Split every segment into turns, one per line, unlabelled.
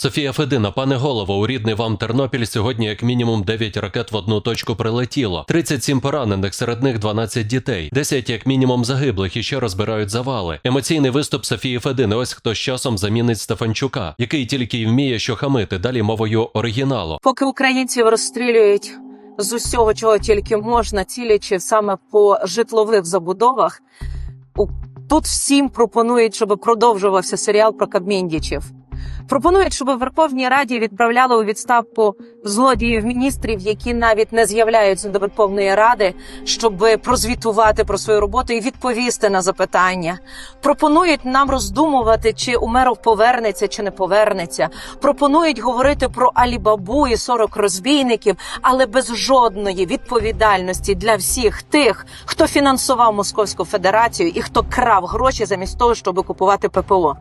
Софія Федина, пане голово, у рідний вам Тернопіль сьогодні як мінімум 9 ракет в одну точку прилетіло, 37 поранених, серед них 12 дітей, 10 як мінімум загиблих і ще розбирають завали. Емоційний виступ Софії Федини. Ось хто з часом замінить Стефанчука, який тільки й вміє що хамити далі мовою оригіналу.
Поки українців розстрілюють з усього, чого тільки можна, цілячи саме по житлових забудовах, тут всім пропонують, щоб продовжувався серіал про Кабміндічів. Пропонують, щоб Верховній Раді відправляли у відставку злодіїв міністрів, які навіть не з'являються до Верховної Ради, щоб прозвітувати про свою роботу і відповісти на запитання. Пропонують нам роздумувати, чи Умеров повернеться чи не повернеться. Пропонують говорити про Алібабу і 40 розбійників, але без жодної відповідальності для всіх тих, хто фінансував Московську Федерацію і хто крав гроші замість того, щоб купувати ППО.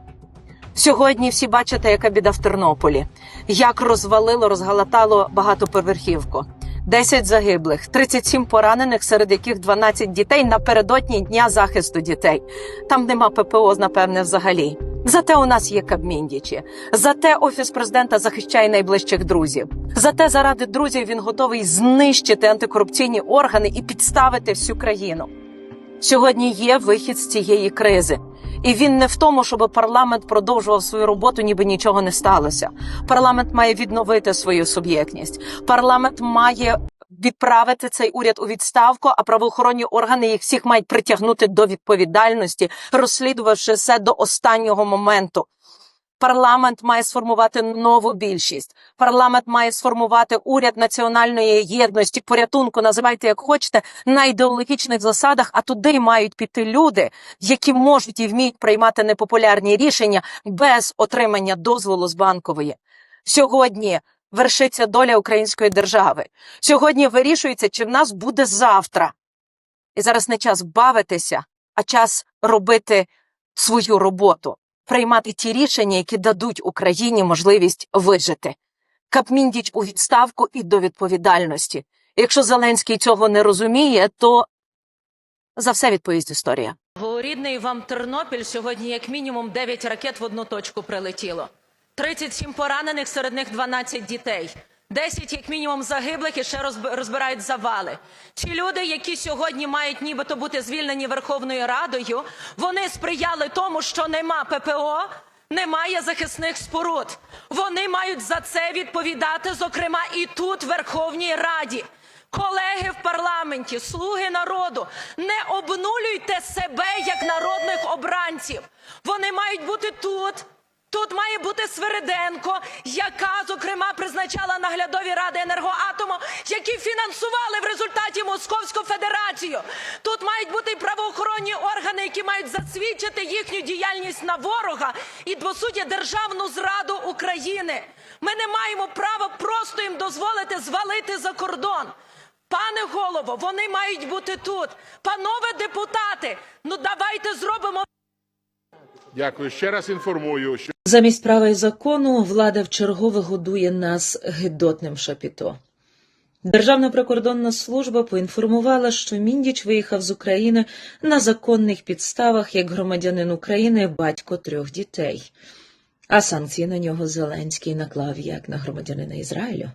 Сьогодні всі бачите, яка біда в Тернополі, як розвалило, розгалатало багатоповерхівку. 10 загиблих, 37 поранених, серед яких 12 дітей напередодні дня захисту дітей. Там нема ППО, напевне, взагалі. Зате у нас є Кабміндічі. Зате офіс президента захищає найближчих друзів. Зате заради друзів він готовий знищити антикорупційні органи і підставити всю країну. Сьогодні є вихід з цієї кризи. І він не в тому, щоб парламент продовжував свою роботу, ніби нічого не сталося. Парламент має відновити свою суб'єктність. Парламент має відправити цей уряд у відставку, а правоохоронні органи їх всіх мають притягнути до відповідальності, розслідувавши все до останнього моменту. Парламент має сформувати нову більшість. Парламент має сформувати уряд національної єдності, порятунку, називайте як хочете, на ідеологічних засадах. А туди мають піти люди, які можуть і вміють приймати непопулярні рішення без отримання дозволу з банкової. Сьогодні вершиться доля української держави. Сьогодні вирішується, чи в нас буде завтра. І зараз не час бавитися, а час робити свою роботу приймати ті рішення, які дадуть Україні можливість вижити. Капміндіч у відставку і до відповідальності. Якщо Зеленський цього не розуміє, то за все відповість історія.
Рідний вам Тернопіль сьогодні як мінімум 9 ракет в одну точку прилетіло. 37 поранених, серед них 12 дітей. 10 як мінімум загиблих і ще розбирають завали. Ті люди, які сьогодні мають нібито бути звільнені Верховною Радою, вони сприяли тому, що нема ППО, немає захисних споруд. Вони мають за це відповідати, зокрема, і тут, в Верховній Раді. Колеги в парламенті, слуги народу, не обнулюйте себе як народних обранців. Вони мають бути тут. Тут має бути Свириденко, яка, зокрема, призначала наглядові ради енергоатому, які фінансували в результаті Московську Федерацію. Тут мають бути і правоохоронні органи, які мають засвідчити їхню діяльність на ворога і по суті державну зраду України. Ми не маємо права просто їм дозволити звалити за кордон. Пане голово, вони мають бути тут. Панове депутати, ну давайте зробимо
Дякую. Ще раз інформую, що
Замість права і закону влада вчергове годує нас гидотним шапіто. Державна прикордонна служба поінформувала, що Міндіч виїхав з України на законних підставах як громадянин України, батько трьох дітей. А санкції на нього Зеленський наклав як на громадянина Ізраїлю.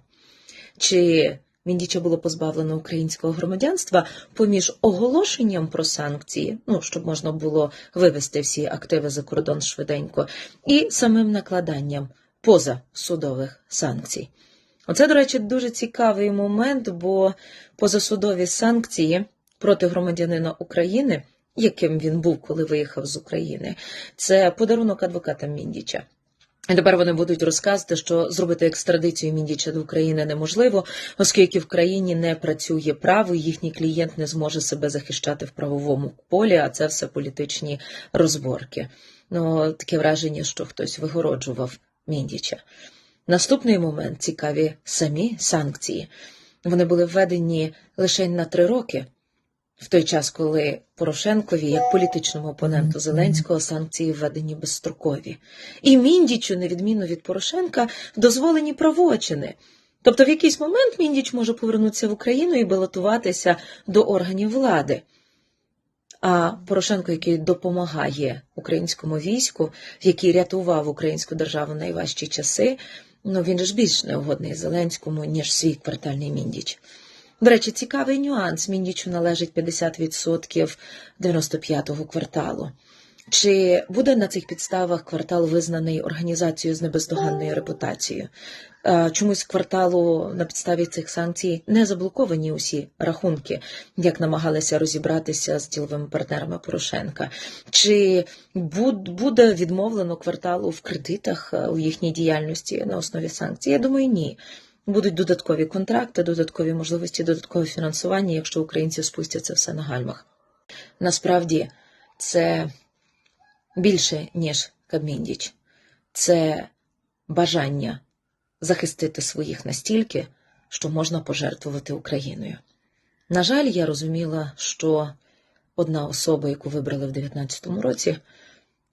Чи Міндіча було позбавлено українського громадянства поміж оголошенням про санкції, ну щоб можна було вивести всі активи за кордон швиденько, і самим накладанням позасудових санкцій. Оце, до речі, дуже цікавий момент, бо позасудові санкції проти громадянина України, яким він був, коли виїхав з України, це подарунок адвоката Міндіча. Тепер вони будуть розказувати, що зробити екстрадицію Міндіча до України неможливо, оскільки в країні не працює право, і їхній клієнт не зможе себе захищати в правовому полі, а це все політичні розборки. Ну, таке враження, що хтось вигороджував Міндіча. Наступний момент цікаві самі санкції. Вони були введені лише на три роки. В той час, коли Порошенкові, як політичному опоненту Зеленського, санкції введені безстрокові. І Міндічу, на відміну від Порошенка, дозволені правочини. Тобто в якийсь момент Міндіч може повернутися в Україну і балотуватися до органів влади. А Порошенко, який допомагає українському війську, який рятував українську державу в найважчі часи, ну він ж більш неугодний Зеленському, ніж свій квартальний міндіч. До речі, цікавий нюанс. Міндічу належить 50% 95-го кварталу. Чи буде на цих підставах квартал визнаний організацією з небездоганною репутацією? Е, Чомусь кварталу на підставі цих санкцій не заблоковані усі рахунки, як намагалися розібратися з діловими партнерами Порошенка. Чи буд- буде відмовлено кварталу в кредитах е, у їхній діяльності на основі санкцій? Я думаю, ні. Будуть додаткові контракти, додаткові можливості, додаткове фінансування, якщо українці спустять це все на гальмах. Насправді це більше, ніж Кабміндіч. Це бажання захистити своїх настільки, що можна пожертвувати Україною. На жаль, я розуміла, що одна особа, яку вибрали в 19-му році,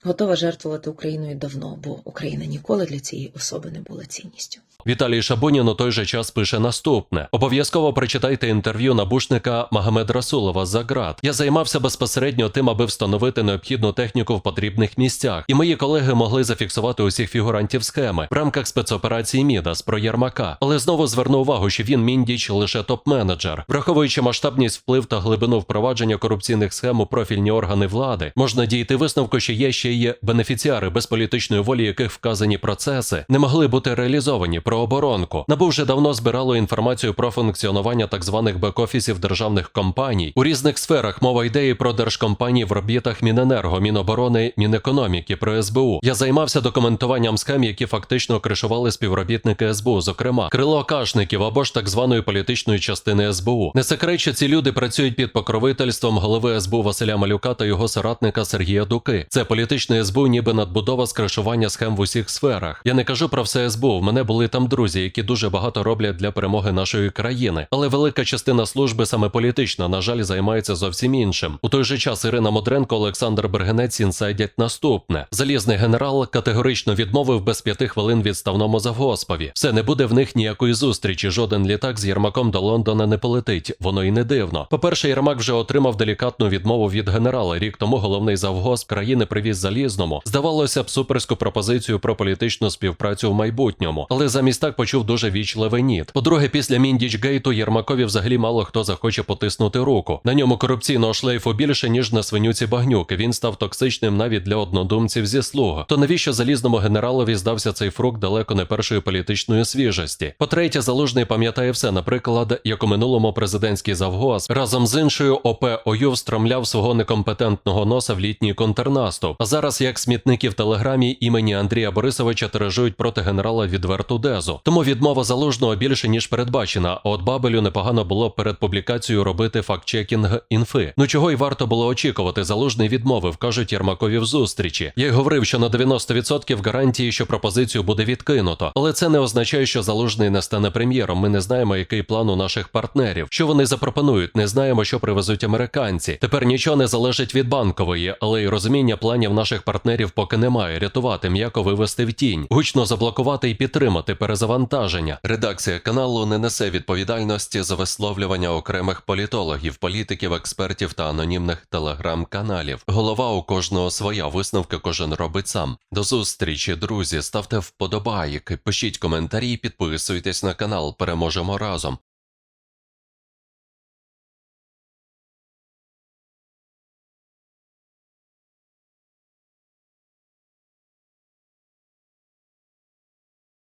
готова жертвувати Україною давно, бо Україна ніколи для цієї особи не була цінністю.
Віталій Шабунін у той же час пише наступне: обов'язково прочитайте інтерв'ю набушника Магомед Расулова за ГРАД. Я займався безпосередньо тим, аби встановити необхідну техніку в потрібних місцях, і мої колеги могли зафіксувати усіх фігурантів схеми в рамках спецоперації Мідас про Єрмака. Але знову зверну увагу, що він міндіч лише топ-менеджер, враховуючи масштабність вплив та глибину впровадження корупційних схем у профільні органи влади, можна дійти висновку, що є ще й бенефіціари без політичної волі, яких вказані процеси не могли бути реалізовані про оборонку. НАБУ вже давно збирало інформацію про функціонування так званих бек-офісів державних компаній у різних сферах. Мова йде і про держкомпанії в робітах Міненерго, Міноборони, Мінекономіки, про СБУ. Я займався документуванням схем, які фактично кришували співробітники СБУ, зокрема крило кашників або ж так званої політичної частини СБУ. Не секрет, що ці люди працюють під покровительством голови СБУ Василя Малюка та його соратника Сергія Дуки. Це політичне СБУ, ніби надбудова скришування схем в усіх сферах. Я не кажу про все СБУ. В мене були там друзі, які дуже багато роблять для перемоги нашої країни. Але велика частина служби саме політична, на жаль, займається зовсім іншим. У той же час Ірина Мудренко, Олександр Бергенець інсайдять наступне: залізний генерал категорично відмовив без п'яти хвилин відставному завгоспові. Все не буде в них ніякої зустрічі. Жоден літак з Єрмаком до Лондона не полетить. Воно й не дивно. По-перше, Єрмак вже отримав делікатну відмову від генерала. Рік тому головний завгосп країни привіз залізному. Здавалося б, суперську пропозицію про політичну співпрацю в майбутньому, але замість так почув дуже вічливий ніт. По-друге, після Міндічгейту Єрмакові взагалі мало хто захоче потиснути руку. На ньому корупційного шлейфу більше ніж на свинюці багнюки. Він став токсичним навіть для однодумців зі слуг. То навіщо залізному генералові здався цей фрукт далеко не першої політичної свіжості? По-третє, залужний пам'ятає все, наприклад, як у минулому президентський завгос разом з іншою ОП ОЮ встромляв свого некомпетентного носа в літній контрнаступ. А зараз як смітники в телеграмі імені Андрія Борисовича тиражують проти генерала відверту дезу. Тому відмова залужного більше ніж передбачена. От Бабелю непогано було перед публікацією робити факт-чекінг інфи. Ну чого й варто було очікувати. Залужний відмовив, кажуть Єрмакові в зустрічі. Я й говорив, що на 90% гарантії, що пропозицію буде відкинуто. Але це не означає, що залужний не стане прем'єром. Ми не знаємо, який план у наших партнерів. Що вони запропонують, не знаємо, що привезуть американці. Тепер нічого не залежить від банкової, але й розуміння планів наших партнерів поки немає. Рятувати, м'яко вивести в тінь, гучно заблокувати і підтримати перезавантаження. Редакція каналу не несе відповідальності за висловлювання окремих політологів, політиків, експертів та анонімних телеграм-каналів. Голова у кожного своя висновки кожен робить сам. До зустрічі, друзі. Ставте вподобайки, пишіть коментарі, підписуйтесь на канал. Переможемо разом.